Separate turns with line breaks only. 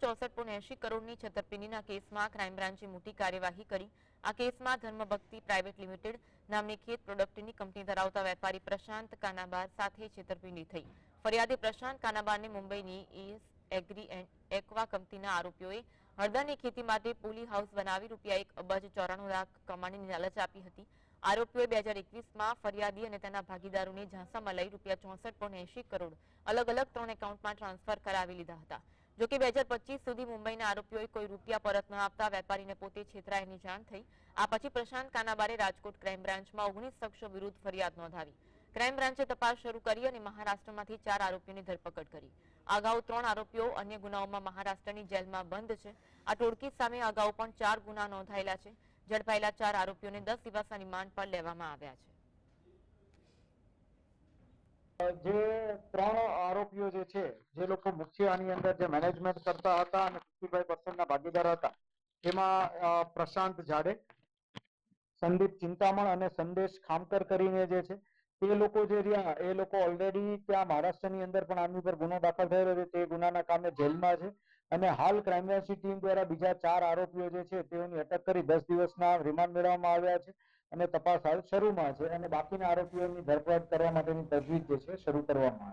ચોસઠ પોઈન્ટ એંશી કરોડની છેતરપિંડીના કેસમાં ક્રાઇમ બ્રાન્ચે મોટી કાર્યવાહી કરી. આ કેસમાં ધર્મભક્તિ પ્રાઇવેટ લિમિટેડ નામની ખેત પ્રોડક્ટની કંપની ધરાવતા વેપારી પ્રશાંત કાનાબાર સાથે છેતરપિંડી થઈ. ફરિયાદી પ્રશાંત કાનાબારને મુંબઈની એસ એગ્રી એન્ડ એક્વા કંપનીના આરોપીઓએ હળદરની ખેતી માટે પોલી હાઉસ બનાવી રૂપિયા એક અબજ ચોરાણું લાખ કમાણીની લાલચ આપી હતી. આરોપીઓએ બે હજાર એકવીસમાં ફરિયાદી અને તેના ભાગીદારોને ઝાંસામાં લઈ રૂપિયા ચોસઠ પોઈન્ટ એંશી કરોડ અલગ અલગ ત્રણ એકાઉન્ટમાં ટ્રાન્સફર કરાવી લીધા હતા. જોકે બે હજાર પચીસ સુધી મુંબઈના આરોપીઓએ કોઈ રૂપિયા પરત ન આપતા વેપારીને પોતે છેતરાયાની જાણ થઈ. આ પછી પ્રશાંત કાનાબારે રાજકોટ ક્રાઇમ બ્રાન્ચમાં ઓગણીસ શખ્સો વિરુદ્ધ ફરિયાદ નોંધાવી. ક્રાઇમ બ્રાન્ચે તપાસ શરૂ કરી અને મહારાષ્ટ્રમાંથી ચાર આરોપીઓની ધરપકડ કરી. અગાઉ ત્રણ આરોપીઓ અન્ય ગુનાઓમાં મહારાષ્ટ્રની જેલમાં બંધ છે. આ ટોળકી સામે અગાઉ પણ ચાર ગુના નોંધાયેલા છે. ઝડપાયેલા ચાર આરોપીઓને દસ દિવસના રિમાન્ડ પર લેવામાં આવ્યા છે.
જે ત્રણ આરોપીઓ જે છે, જે લોકો મુખ્ય આની અંદર જે મેનેજમેન્ટ કરતા હતા અને ફિફ્ટી ફાઈવ ભાગીદાર હતા, એમાં પ્રશાંત જાડે, સંદીપ ચિંતામણ અને સંદેશ ખામકર કરીને જે છે, તે લોકો જે રહ્યા, એ લોકો ઓલરેડી ત્યાં મહારાષ્ટ્રની અંદર પણ આમની ઉપર ગુનો દાખલ થયેલો છે, તે ગુનાના કામે જેલમાં છે અને હાલ ક્રાઇમ ટીમ દ્વારા બીજા ચાર આરોપીઓ જે છે, તેઓની અટક કરી દસ દિવસના રિમાન્ડ મેળવવામાં આવ્યા છે. અને તપાસ હાલ શરૂમાં છે અને બાકીના આરોપીઓની ધરપકડ કરવા માટેની તજવીજ જે છે, શરૂ કરવામાં આવી